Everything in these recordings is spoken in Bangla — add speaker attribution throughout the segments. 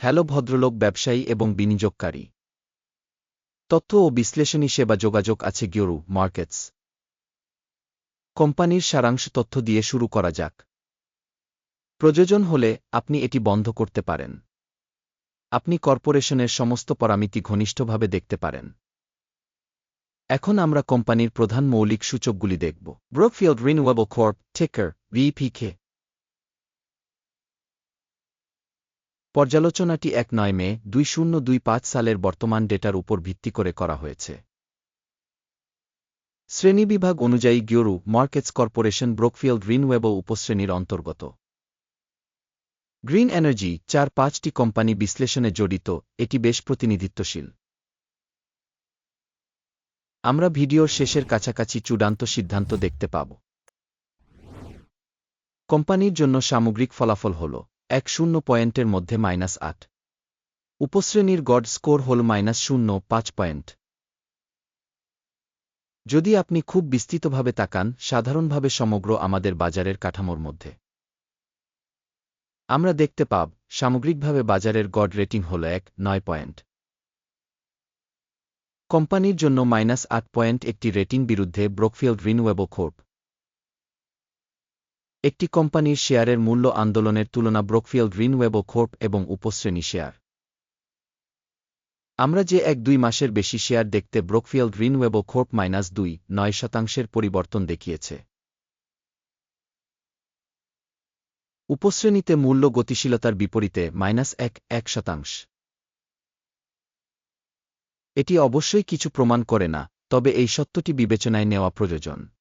Speaker 1: হ্যালো ভদ্রলোক ব্যবসায়ী এবং বিনিয়োগকারী। তথ্য ও বিশ্লেষণী সেবা যোগাযোগ আছে গিওরু মার্কেটস। কোম্পানির সারাংশ তথ্য দিয়ে শুরু করা যাক। প্রয়োজন হলে আপনি এটি বন্ধ করতে পারেন। আপনি কর্পোরেশনের সমস্ত পরামিতি ঘনিষ্ঠভাবে দেখতে পারেন। এখন আমরা কোম্পানির প্রধান মৌলিক সূচকগুলি দেখব। ব্রোকফিল্ড রিনিউয়েবল কর্প, টেকার, ভিপিকে পর্যালোচনাটি এক নয় মে দুই শূন্য দুই পাঁচ সালের বর্তমান ডেটার উপর ভিত্তি করে করা হয়েছে। শ্রেণীবিভাগ অনুযায়ী গিওরু মার্কেটস কর্পোরেশন ব্রোকফিল্ড রিনওয়েবল উপশ্রেণীর অন্তর্গত। গ্রিন এনার্জি চার পাঁচটি কোম্পানি বিশ্লেষণে জড়িত, এটি বেশ প্রতিনিধিত্বশীল। আমরা ভিডিওর শেষের কাছাকাছি চূড়ান্ত সিদ্ধান্ত দেখতে পাব। কোম্পানির জন্য সামগ্রিক ফলাফল হল এক শূন্য পয়েন্টের মধ্যে মাইনাস আট। উপশ্রেণীর গড স্কোর হল মাইনাস শূন্য, পাঁচ পয়েন্ট। যদি আপনি খুব বিস্তৃতভাবে তাকান, সাধারণভাবে সমগ্র আমাদের বাজারের কাঠামোর মধ্যে। আমরা দেখতে পাব, সামগ্রিকভাবে বাজারের গড রেটিং হল এক, নয় পয়েন্ট। কোম্পানির জন্য মাইনাস আট পয়েন্ট একটি রেটিং বিরুদ্ধে ব্রোকফিল্ড রিনুয়েবল খোর্প একটি কোম্পানির শেয়ারের মূল্য আন্দোলনের তুলনা ব্রোকফিল্ড রিনওয়েবল খোর্প এবং উপশ্রেণী শেয়ার। আমরা যে এক দুই মাসের বেশি শেয়ার দেখতে ব্রোকফিল্ড রিনওয়েবল খোর্প মাইনাস দুই, নয় শতাংশের পরিবর্তন দেখিয়েছে। উপশ্রেণীতে মূল্য গতিশীলতার বিপরীতে মাইনাস এক এক শতাংশ। এটি অবশ্যই কিছু প্রমাণ করে না, তবে এই সত্যটি বিবেচনায় নেওয়া প্রয়োজন।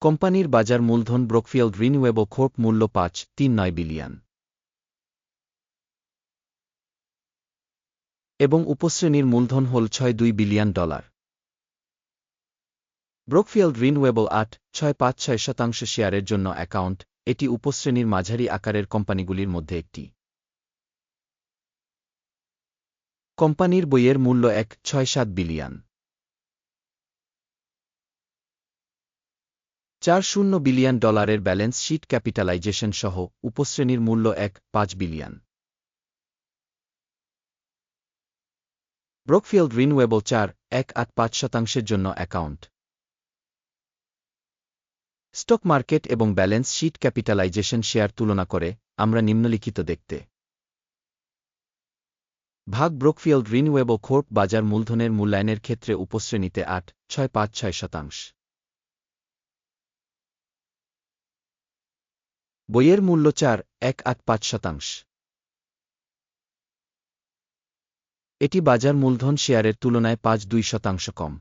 Speaker 1: কোম্পানির বাজার মূলধন ব্রোকফিল্ড রিনিউয়েবল খোর্প মূল্য পাঁচ, তিন নয় বিলিয়ন। এবং উপশ্রেণীর মূলধন হল ছয় দুই বিলিয়ন ডলার। ব্রোকফিল্ড রিনওয়েবল আট, ছয় পাঁচ ছয় শতাংশ শেয়ারের জন্য অ্যাকাউন্ট, এটি উপশ্রেণীর মাঝারি আকারের কোম্পানিগুলির মধ্যে একটি। কোম্পানির বইয়ের মূল্য এক, ছয় সাত বিলিয়ন। চার শূন্য বিলিয়ন ডলারের ব্যালেন্স শিট ক্যাপিটালাইজেশন সহ উপশ্রেণীর মূল্য এক, পাঁচ বিলিয়ন। ব্রোকফিল্ড রিনওয়েবল চার, এক আট পাঁচ শতাংশের জন্য অ্যাকাউন্ট। স্টক মার্কেট এবং ব্যালেন্স শিট ক্যাপিটালাইজেশন শেয়ার তুলনা করে আমরা নিম্নলিখিত দেখতে। ভাগ ব্রোকফিল্ড রিনওয়েবল খোর্প বাজার মূলধনের মূল্যায়নের ক্ষেত্রে উপশ্রেণীতে আট, ছয় পাঁচ ছয় শতাংশ। বইয়ের মূল্য চার, এক আট পাঁচ শতাংশ। এটি বাজার মূলধন শেয়ারের তুলনায় পাঁচ দুই শতাংশ কম।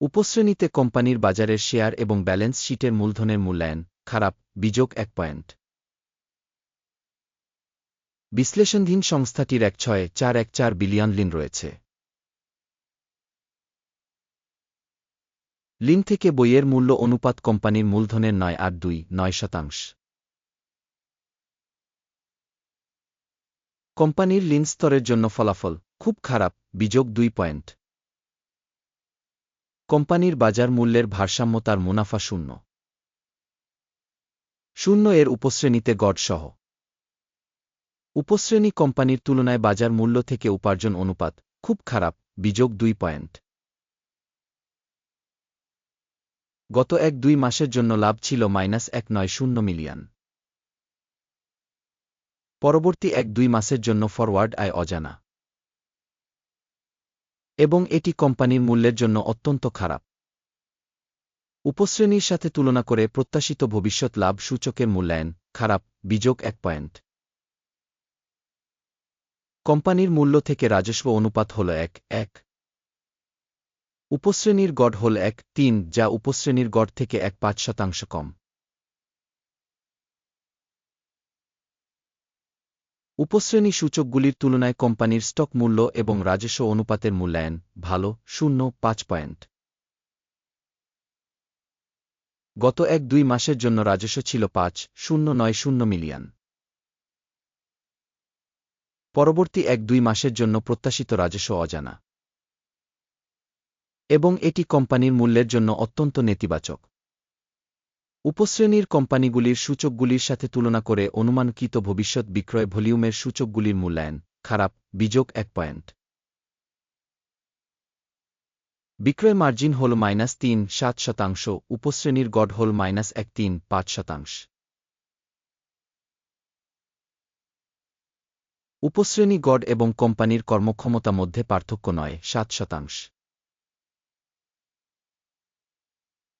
Speaker 1: উপশ্রেণীতে কোম্পানির বাজারের শেয়ার এবং ব্যালেন্স শিটের মূলধনের মূল্যায়ন, খারাপ, বিযোগ এক পয়েন্ট। বিশ্লেষণধীন সংস্থাটির এক ছয়, চার এক চার বিলিয়ন লিন রয়েছে। লিন থেকে বইয়ের মূল্য অনুপাত কোম্পানির মূলধনের নয় আট দুই, নয় শতাংশ। কোম্পানির লিন স্তরের জন্য ফলাফল খুব খারাপ, বিযোগ দুই পয়েন্ট। কোম্পানির বাজার মূল্যের ভারসাম্য তার মুনাফা শূন্য। শূন্য এর উপশ্রেণীতে গড় সহ। উপশ্রেণী কোম্পানির তুলনায় বাজার মূল্য থেকে উপার্জন অনুপাত খুব খারাপ, বিযোগ দুই পয়েন্ট। গত এক দুই মাসের জন্য লাভ ছিল মাইনাস এক নয় শূন্য মিলিয়ন। পরবর্তী এক দুই মাসের জন্য ফরওয়ার্ড আয় অজানা। এবং এটি কোম্পানির মূল্যের জন্য অত্যন্ত খারাপ। উপশ্রেণীর সাথে তুলনা করে প্রত্যাশিত ভবিষ্যৎ লাভ সূচকের মূল্যায়ন, খারাপ, বিযোগ এক পয়েন্ট। কোম্পানির মূল্য থেকে রাজস্ব অনুপাত হল এক এক। উপশ্রেণীর গড় হল এক, তিন, যা উপশ্রেণীর গড় থেকে এক পাঁচ শতাংশ কম। উপশ্রেণী সূচকগুলির তুলনায় কোম্পানির স্টক মূল্য এবং রাজস্ব অনুপাতের মূল্যায়ন ভালো, শূন্য, পাঁচ পয়েন্ট। গত এক দুই মাসের জন্য রাজস্ব ছিল পাঁচ, শূন্য নয়, শূন্য মিলিয়ন। পরবর্তী এক দুই মাসের জন্য প্রত্যাশিত রাজস্ব অজানা। এবং এটি কোম্পানির মূল্যের জন্য অত্যন্ত নেতিবাচক। উপশ্রেণীর কোম্পানিগুলির সূচকগুলির সাথে তুলনা করে অনুমানকৃত ভবিষ্যৎ বিক্রয় ভলিউমের সূচকগুলির মূল্যায়ন খারাপ বিযোগ এক পয়েন্ট। বিক্রয় মার্জিন হল মাইনাস তিন, সাত শতাংশ, উপশ্রেণীর গড় হল মাইনাস এক তিন, পাঁচ শতাংশ। উপশ্রেণী গড় এবং কোম্পানির কর্মক্ষমতা মধ্যে পার্থক্য নয়, সাত শতাংশ।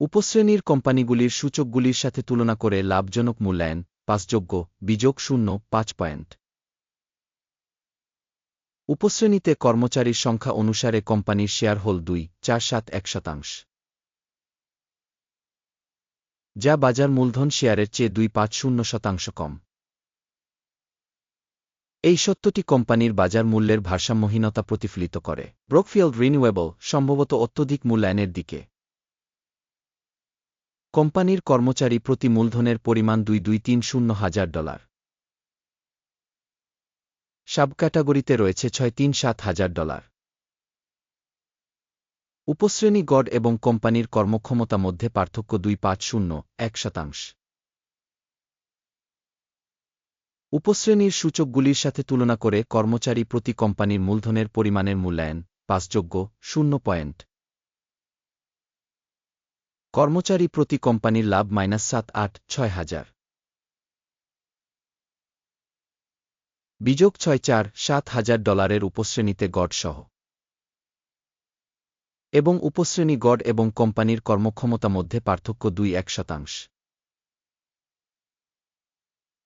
Speaker 1: উপশ্রেণীর কোম্পানিগুলির সূচকগুলির সাথে তুলনা করে লাভজনক মূল্যায়ন, পাঁচযোগ্য, বিযোগ শূন্য, পাঁচ পয়েন্ট। উপশ্রেণীতে কর্মচারীর সংখ্যা অনুসারে কোম্পানির শেয়ার হোল দুই, চার, সাত, এক শতাংশ। যা বাজার মূলধন শেয়ারের চেয়ে দুই, পাঁচ, শূন্য শতাংশ কম। এই সত্যটি কোম্পানির বাজার মূল্যের ভারসাম্যহীনতা প্রতিফলিত করে। ব্রোকফিল্ড রিনিউয়েবল সম্ভবত অত্যধিক মূল্যায়নের দিকে। কোম্পানির কর্মচারী প্রতি মূলধনের পরিমাণ দুই দুই তিন শূন্য হাজার ডলার। সাব ক্যাটাগরিতে রয়েছে ছয় তিন সাত হাজার ডলার। উপশ্রেণী গড় এবং কোম্পানির কর্মক্ষমতা মধ্যে পার্থক্য দুই পাঁচ শূন্য, এক শতাংশ। উপশ্রেণীর সূচকগুলির সাথে তুলনা করে কর্মচারী প্রতি কোম্পানির মূলধনের পরিমাণের মূল্যায়ন পাঁচযোগ্য, শূন্য পয়েন্ট। কর্মচারী প্রতি কোম্পানির লাভ মাইনাস সাত, আট, ছয় হাজার। বিযোগ ছয়, চার, সাত হাজার ডলারের উপশ্রেণীতে গড় সহ। এবং উপশ্রেণী গড় এবং কোম্পানির কর্মক্ষমতা মধ্যে পার্থক্য দুই, এক শতাংশ।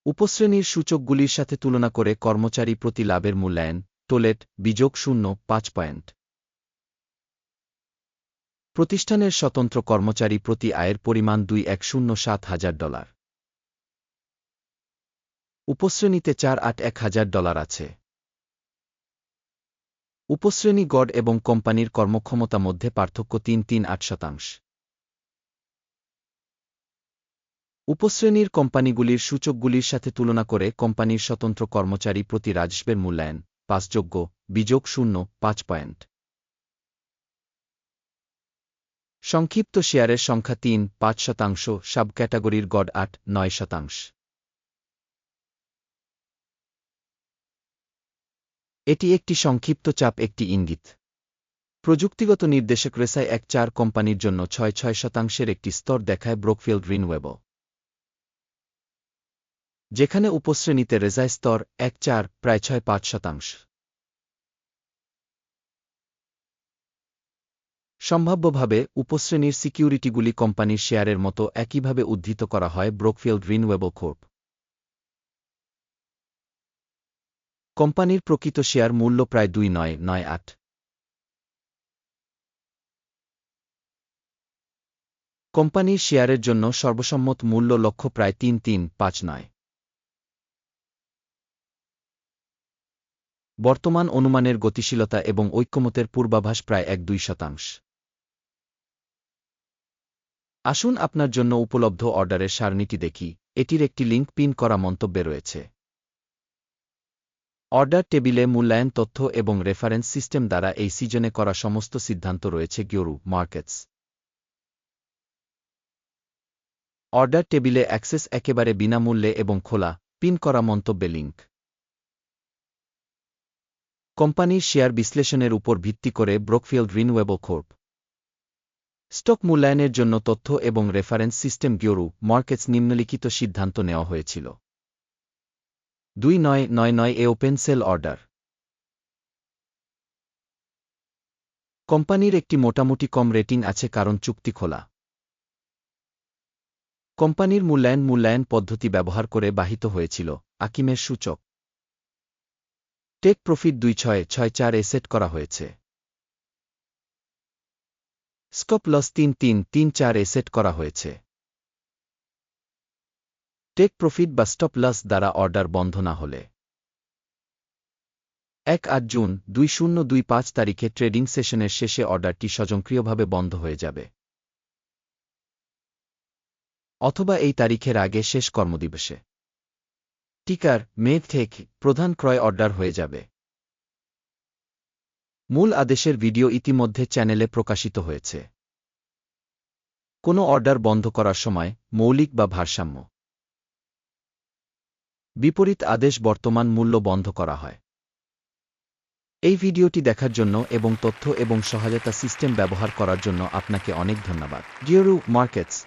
Speaker 1: উপশ্রেণীর সূচকগুলির সাথে তুলনা করে কর্মচারী প্রতি লাভের মূল্যায়ন, টোলেট, বিযোগ শূন্য, পাঁচ পয়েন্ট। প্রতিষ্ঠানের স্বতন্ত্র কর্মচারী প্রতি আয়ের পরিমাণ দুই এক শূন্য সাত হাজার ডলার। উপশ্রেণীতে চার আট এক হাজার ডলার আছে। উপশ্রেণী গড় এবং কোম্পানির কর্মক্ষমতা মধ্যে পার্থক্য তিন তিন আট শতাংশ। উপশ্রেণীর কোম্পানিগুলির সূচকগুলির সাথে তুলনা করে কোম্পানির স্বতন্ত্র কর্মচারী প্রতি রাজস্বের মূল্যায়ন পাঁচযোগ্য, বিযোগ শূন্য, পাঁচ পয়েন্ট। সংক্ষিপ্ত শেয়ারের সংখ্যা তিন, পাঁচ শতাংশ সাব ক্যাটাগরির গড় আট, নয় শতাংশ। এটি একটি সংক্ষিপ্ত চাপ, একটি ইঙ্গিত। প্রযুক্তিগত নির্দেশক রেসায় এক চার কোম্পানির জন্য ছয় ছয় শতাংশের একটি স্তর দেখায় ব্রোকফিল্ড রিনওয়েব। যেখানে উপশ্রেণীতে রেজায় স্তর এক চার, প্রায় ছয় পাঁচ শতাংশ। সম্ভাব্যভাবে উপশ্রেণীর সিকিউরিটিগুলি কোম্পানির শেয়ারের মতো একইভাবে উদ্ধৃত করা হয় ব্রোকফিল্ড রিনওয়েবল কোর্প। কোম্পানির প্রকৃত শেয়ার মূল্য প্রায় দুই নয় নয় আট। কোম্পানির শেয়ারের জন্য সর্বসম্মত মূল্য লক্ষ্য প্রায় তিন তিন, পাঁচ, নয়। বর্তমান অনুমানের গতিশীলতা এবং ঐক্যমতের পূর্বাভাস প্রায় এক, দুই শতাংশ। আসুন আপনার জন্য উপলব্ধ অর্ডারের সারণীটি দেখি। এটির একটি লিঙ্ক পিন করা মন্তব্যে রয়েছে। অর্ডার টেবিলে মূল্যায়ন তথ্য এবং রেফারেন্স সিস্টেম দ্বারা এই সিজনে করা সমস্ত সিদ্ধান্ত রয়েছে গিওরু মার্কেটস। অর্ডার টেবিলে অ্যাক্সেস একেবারে বিনামূল্যে এবং খোলা, পিন করা মন্তব্যে লিঙ্ক। কোম্পানির শেয়ার বিশ্লেষণের উপর ভিত্তি করে ব্রোকফিল্ড রিনওয়েবল খোর্প স্টক মূল্যায়নের জন্য তথ্য এবং রেফারেন্স সিস্টেম গিওরু মার্কেটস নিম্নলিখিত সিদ্ধান্ত নেওয়া হয়েছিল। দুই নয় নয় নয় এ ওপেন সেল অর্ডার। কোম্পানির একটি মোটামুটি কম রেটিং আছে কারণ চুক্তি খোলা। কোম্পানির মূল্যায়ন মূল্যায়ন পদ্ধতি ব্যবহার করে বাহিত হয়েছিল, আকিমের সূচক। টেক প্রফিট দুই ছয় ছয় চার সেট করা হয়েছে। স্কপ লস তিন তিন তিন চার এ সেট করা হয়েছে। টেক প্রফিট বা স্টপ লস দ্বারা অর্ডার বন্ধ না হলে। এক আট জুন দুই শূন্য দুই পাঁচ তারিখে ট্রেডিং সেশনের শেষে অর্ডারটি স্বয়ংক্রিয়ভাবে বন্ধ হয়ে যাবে। অথবা এই তারিখের আগে শেষ কর্মদিবসে। টিকার মে থেকে প্রধান ক্রয় অর্ডার হয়ে যাবে। মূল আদেশের ভিডিও ইতিমধ্যে চ্যানেলে প্রকাশিত হয়েছে। কোনো অর্ডার বন্ধ করার সময় মৌলিক বা ভারসাম্য। বিপরীত আদেশ বর্তমান মূল্য বন্ধ করা হয়। এই ভিডিওটি দেখার জন্য এবং তথ্য এবং সহায়তা সিস্টেম ব্যবহার করার জন্য আপনাকে অনেক ধন্যবাদ। ডিওরু মার্কেটস